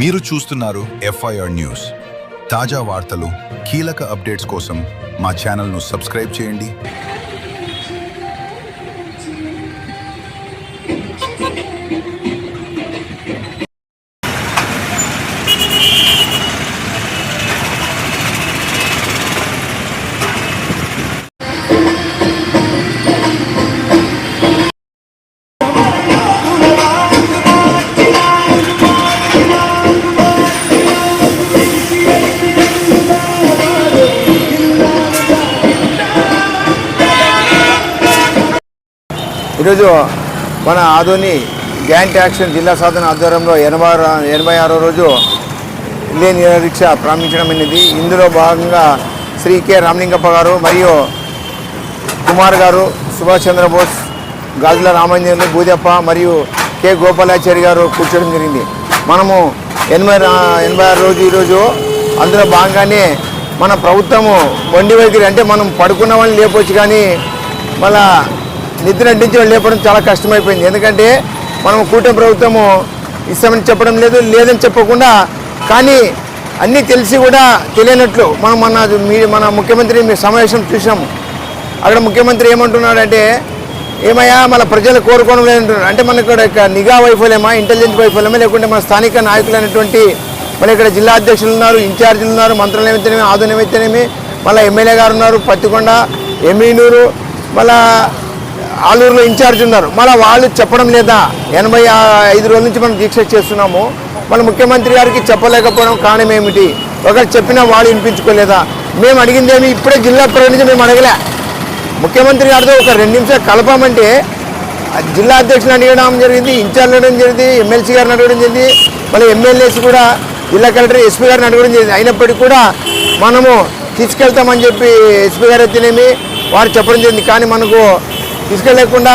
మీరు చూస్తున్నారు FIR news తాజా వార్తలు కీలక అప్డేట్స్ కోసం మా ఛానల్ను సబ్స్క్రైబ్ చేయండి. ఈరోజు మన ఆధుని గ్యాంట్ యాక్షన్ జిల్లా సాధన ఆధ్వర్యంలో ఎనభై ఎనభై ఆరో రోజు లేని రిక్ష ప్రారంభించడం అనేది. ఇందులో భాగంగా శ్రీ కె రామలింగప్ప గారు మరియు కుమార్ గారు సుభాష్ చంద్రబోస్ గాజుల రామంజనులు భూదప్ప మరియు కె గోపాలాచారి గారు కూర్చోడం జరిగింది. మనము ఎనభై ఎనభై ఆరు రోజు ఈరోజు అందులో భాగంగానే మన ప్రభుత్వము వండి వైఖరి అంటే మనం పడుకున్న వాళ్ళని లేపొచ్చు కానీ మళ్ళా నిద్ర నటించి లేపడం చాలా కష్టమైపోయింది. ఎందుకంటే మనం కూటమి ప్రభుత్వము ఇస్తామని చెప్పడం లేదు లేదని చెప్పకుండా కానీ అన్నీ తెలిసి కూడా తెలియనట్లు మనం మన మీ మన ముఖ్యమంత్రి మీ సమావేశం చూసాము అక్కడ ముఖ్యమంత్రి ఏమంటున్నాడంటే ఏమయ్యా మన ప్రజలు కోరుకోవడం లేదంటున్నారు. అంటే మన ఇక్కడ నిఘా వైఫల్యమా ఇంటెలిజెన్స్ వైఫల్యమా లేకుంటే మన స్థానిక నాయకులు అనేటువంటి మళ్ళీ ఇక్కడ జిల్లా అధ్యక్షులు ఉన్నారు ఇన్ఛార్జీలు ఉన్నారు మంత్రులు ఏమైతేనేమి ఆధునమైతేనేమి మళ్ళీ ఎమ్మెల్యే గారు ఉన్నారు పత్తికొండ ఎమ్మెనూరు మళ్ళీ ఆలూరులో ఇన్ఛార్జ్ ఉన్నారు. మళ్ళీ వాళ్ళు చెప్పడం లేదా? ఎనభై ఐదు రోజుల నుంచి మనం దీక్ష చేస్తున్నాము. మన ముఖ్యమంత్రి గారికి చెప్పలేకపోవడం కారణం ఏమిటి? ఒకరు చెప్పినా వాళ్ళు వినిపించుకోలేదా? మేము అడిగిందేమి ఇప్పుడే జిల్లా ప్రకటించి మేము అడగలే. ముఖ్యమంత్రి గారితో ఒక రెండు నిమిషాలు కలపమంటే జిల్లా అధ్యక్షుని అడగడం జరిగింది ఇన్ఛార్జ్ అడగడం జరిగింది ఎమ్మెల్సీ గారిని అడగడం జరిగింది మళ్ళీ ఎమ్మెల్యేస్ కూడా జిల్లా కలెక్టర్ ఎస్పీ గారిని అడగడం జరిగింది. అయినప్పటికీ కూడా మనము తీసుకెళ్తామని చెప్పి ఎస్పీ గారు అయితేనేమి వారు చెప్పడం జరిగింది. కానీ మనకు తీసుకెళ్ళకుండా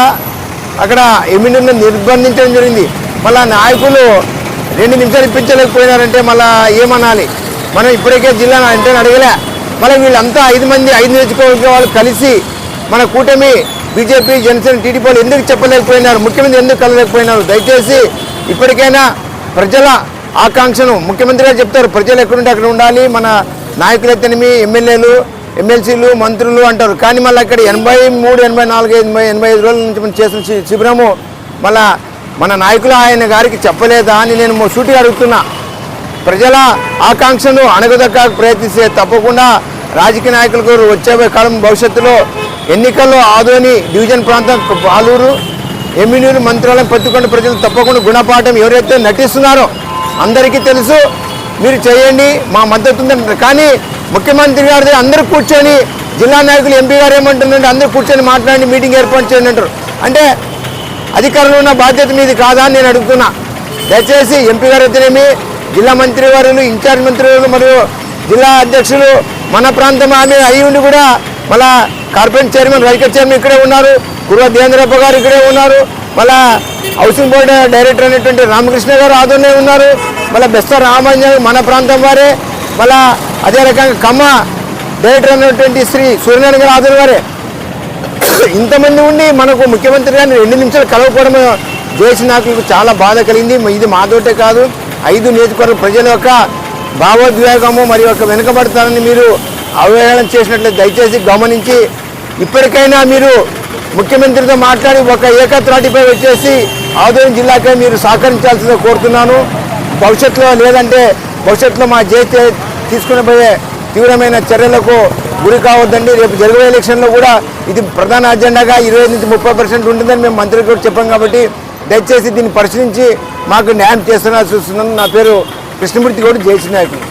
అక్కడ ఎమ్మెల్యేను నిర్బంధించడం జరిగింది. మళ్ళీ నాయకులు రెండు నిమిషాలు ఇప్పించలేకపోయినారంటే మళ్ళీ ఏమనాలి? మనం ఇప్పటికే జిల్లా అంటే అడగలే. మళ్ళీ వీళ్ళంతా ఐదు మంది ఐదు నియోజకవర్గ వాళ్ళు కలిసి మన కూటమి బీజేపీ జనసేన టీడీపీ వాళ్ళు ఎందుకు చెప్పలేకపోయినారు? ముఖ్యమంత్రి ఎందుకు కలలేకపోయినారు దయచేసి ఇప్పటికైనా ప్రజల ఆకాంక్షను ముఖ్యమంత్రి గారు చెప్తారు. ప్రజలు ఎక్కడుంటే అక్కడ ఉండాలి. మన నాయకులైతేనేమి ఎమ్మెల్యేలు ఎమ్మెల్సీలు మంత్రులు అంటారు. కానీ మళ్ళీ అక్కడ ఎనభై మూడు ఎనభై నాలుగు ఎనభై ఎనభై ఐదు రోజుల నుంచి మనం చేసిన శిబిరము మళ్ళా మన నాయకులు ఆయన గారికి చెప్పలేదా అని నేను సూటిగా అడుగుతున్నా. ప్రజల ఆకాంక్షను అణగదక్క ప్రయత్నిస్తే తప్పకుండా రాజకీయ నాయకులకు వచ్చే కాలం భవిష్యత్తులో ఎన్నికల్లో ఆదోని డివిజన్ ప్రాంతం పాలూరు ఎమ్మినూరు మంత్రాలయం పత్తికొండ ప్రజలు తప్పకుండా గుణపాఠం ఎవరైతే నటిస్తున్నారో అందరికీ తెలుసు. మీరు చేయండి మా మద్దతు ఉందంటారు కానీ ముఖ్యమంత్రి గారి అందరూ కూర్చొని జిల్లా నాయకులు ఎంపీ గారు ఏమంటుందంటే అందరూ కూర్చొని మాట్లాడి మీటింగ్ ఏర్పాటు చేయండి అంటారు. అంటే అధికారంలో ఉన్న బాధ్యత మీది కాదా అని నేను అడుగుతున్నా. దయచేసి ఎంపీ గారు అయితేనేమి జిల్లా మంత్రి వారు ఇన్ఛార్జ్ మంత్రులు మరియు జిల్లా అధ్యక్షులు మన ప్రాంతం ఆమె అయి ఉండి కూడా మళ్ళా కార్పొరేట్ చైర్మన్ రైకర్ చైర్మన్ ఇక్కడే ఉన్నారు. గురువ దేవేంద్రప్ప గారు ఇక్కడే ఉన్నారు. మళ్ళా హౌసింగ్ బోర్డు డైరెక్టర్ అనేటువంటి రామకృష్ణ గారు ఆదోనే ఉన్నారు. మళ్ళీ బెస్త రామాంజన్ మన ప్రాంతం వారే. మళ్ళా అదే రకంగా కమ్మ డైరెక్టర్ అయినటువంటి శ్రీ సూర్యనారాయణ గారు ఆదోని వారే. ఇంతమంది ఉండి మనకు ముఖ్యమంత్రి గారిని రెండు నిమిషాలు కలవకపోవడం చేసి నాకు చాలా బాధ కలిగింది. ఇది మాతోటే కాదు. ఐదు నియోజకవర్గ ప్రజల యొక్క భావోద్వేగము మరియు యొక్క వెనుకబడతారని మీరు అవహేళన చేసినట్లు దయచేసి గమనించి ఇప్పటికైనా మీరు ముఖ్యమంత్రితో మాట్లాడి ఒక ఏకత్రాటిపై వచ్చేసి ఆదాయం జిల్లాకే మీరు సహకరించాల్సిందిగా కోరుతున్నాను. భవిష్యత్తులో లేదంటే భవిష్యత్తులో మా జే తీసుకుని పోయే తీవ్రమైన చర్యలకు గురి కావద్దండి. రేపు జరిగే ఎలక్షన్లో కూడా ఇది ప్రధాన అజెండాగా ఇరవై నుంచి ముప్పై పర్సెంట్ ఉంటుందని మేము మంత్రికి కూడా చెప్పాం కాబట్టి దయచేసి దీన్ని పరిశీలించి మాకు న్యాయం చేస్తున్నా చూస్తున్నాను. నా పేరు కృష్ణమూర్తి గౌడ్ జేసీ నాయకుడు.